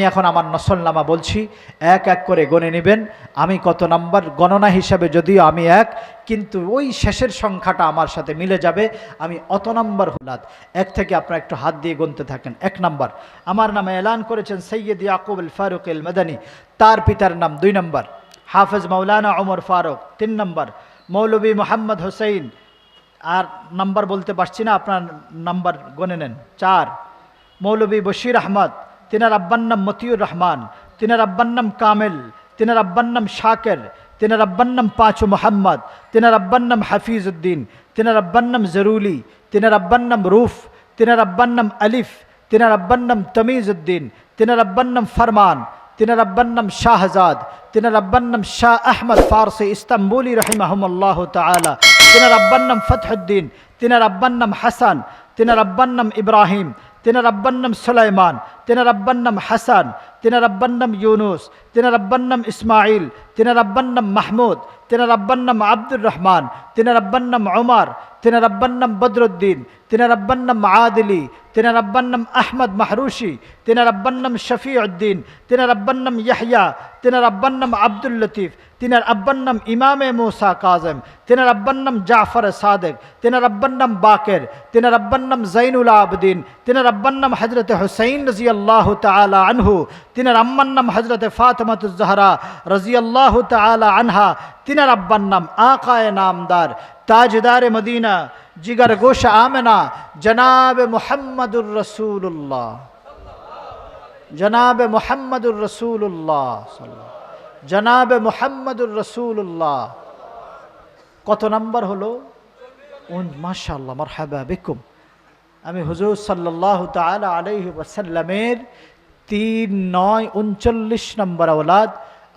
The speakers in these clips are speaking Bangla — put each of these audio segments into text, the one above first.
আমি এখন আমার নসলনামা বলছি, এক এক করে গণে নেবেন। আমি কত নাম্বার? গণনা হিসাবে যদিও আমি এক, কিন্তু ওই শেষের সংখ্যাটা আমার সাথে মিলে যাবে। আমি অত নাম্বার হুলাদ। এক থেকে আপনারা একটু হাত দিয়ে গুনতে থাকেন। এক নাম্বার। আমার নামে এলান করেছেন সৈয়দ ইয়াকুব আল ফারুক এল মাদানী। তার পিতার নাম দুই নম্বর। হাফেজ মৌলানা ওমর ফারুক তিন নম্বর। মৌলবী মোহাম্মদ হোসেন আর নাম্বার বলতে পারছি না, আপনার নাম্বার গনে নেন। চার। মৌলবী বশির আহমদ। তিনার আব্বার নাম মতিউর রহমান তিনার আব্বার নাম কামেল তিনার আব্বার নাম শাকের তিনার আব্বার নাম পাঁচু মোহাম্মদ তিনার আব্বার নাম হাফিজ উদ্দিন তিনার আব্বার নাম জরুলি তিনার আব্বার নাম রুফ তিনার আব্বার নাম আলিফ তিনার আব্বার নাম তমিজ উদ্দিন তিনার আব্বার নাম ফরমান তিনার আব্বার নাম শাহজাদ তিনার আব্বার নাম শাহ আহমদ ফারসি ইস্তাম্বুলি রহিমাহমুল্লাহ তালা তিনার আব্বার নাম ফতহুদ্দিন তিনার আব্বার নাম হাসান তিনার আব্বার নাম ইব্রাহিম তিনার আব্বার নাম সুলাইমান তিনার আব্বার নাম হাসান তিনার আব্বার নাম ইউনুস তিনার আব্বার নাম ইসমাইল তিনার আব্বার নাম মাহমুদ তিনার আব্বার নাম আব্দুর রহমান তিনার আব্বার নাম ওমর তিনার আব্বার নাম বদরুদ্দিন তিনার আব্বার নাম আদিলি তিনার আব্বার নাম আহমদ মাহরুশি তিনার আব্বার নাম শফি উদ্দিন তিনার আব্বার নাম ইয়াহিয়া তিনার আব্বার নাম আব্দুল লতিফ তিনার আব্বার নাম ইমামে মুসা কাজম তিনার আব্বার নাম জাফর সাদেক তিনার আব্বার নাম বাকের তিনার আব্বার নাম জৈনুল আবদিন তিনার আব্বার নাম হজরত হুসাইন রাজি আল্লাহ তালা আনহু, তিনার আম্মার নাম হজরত ফাতমাতুজহরা রাজি আল্লাহ তালা আনহা, তিনার আব্বার নাম আকায় নামদার, তাজদার মদিনা, জিগার গোশ আমেনা, জনাব মোহাম্মদুর রসুল্লাহ জনাব মোহাম্মদুর রসুল্লাহ জনাব মোহাম্মদুর রসুল্লাহ কত নাম্বার হলো? মাশাল্লাহ মারহাবা বিকুম। আমি হুজুর সাল্লাহ তালা আলহি ওয়াসাল্লামের তিন নয় উনচল্লিশ নম্বর আওলাদ,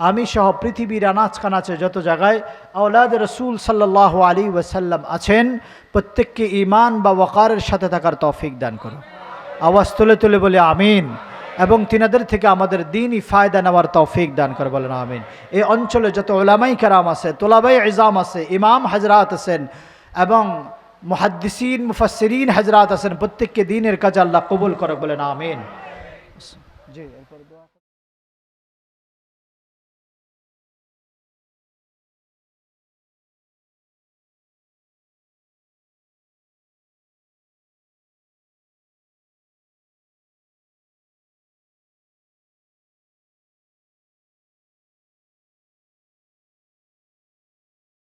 আমি সহ পৃথিবীর আনাচ কানাচে যত জায়গায় আওলাদ রসুল সাল্লাহ আলী ওয়াসাল্লাম আছেন, প্রত্যেককে ইমান বা ওয়াকারের সাথে থাকার তৌফিক দান করো আওয়াজ তুলে তুলে বলে আমিন। এবং তিনাদের থেকে আমাদের দিনই ফায়দা নেওয়ার তৌফিক দান করে বলেন আমিন। এই অঞ্চলে যত ওলামাই কারাম আছে, তোলাবাই ইজাম আছে, ইমাম হাজরাত আছেন, এবং মুহাদ্দিসিন মুফাসরিন হাজরাত আছেন প্রত্যেককে দিনের কাজে আল্লাহ কবুল করে বলেন আমিন। জি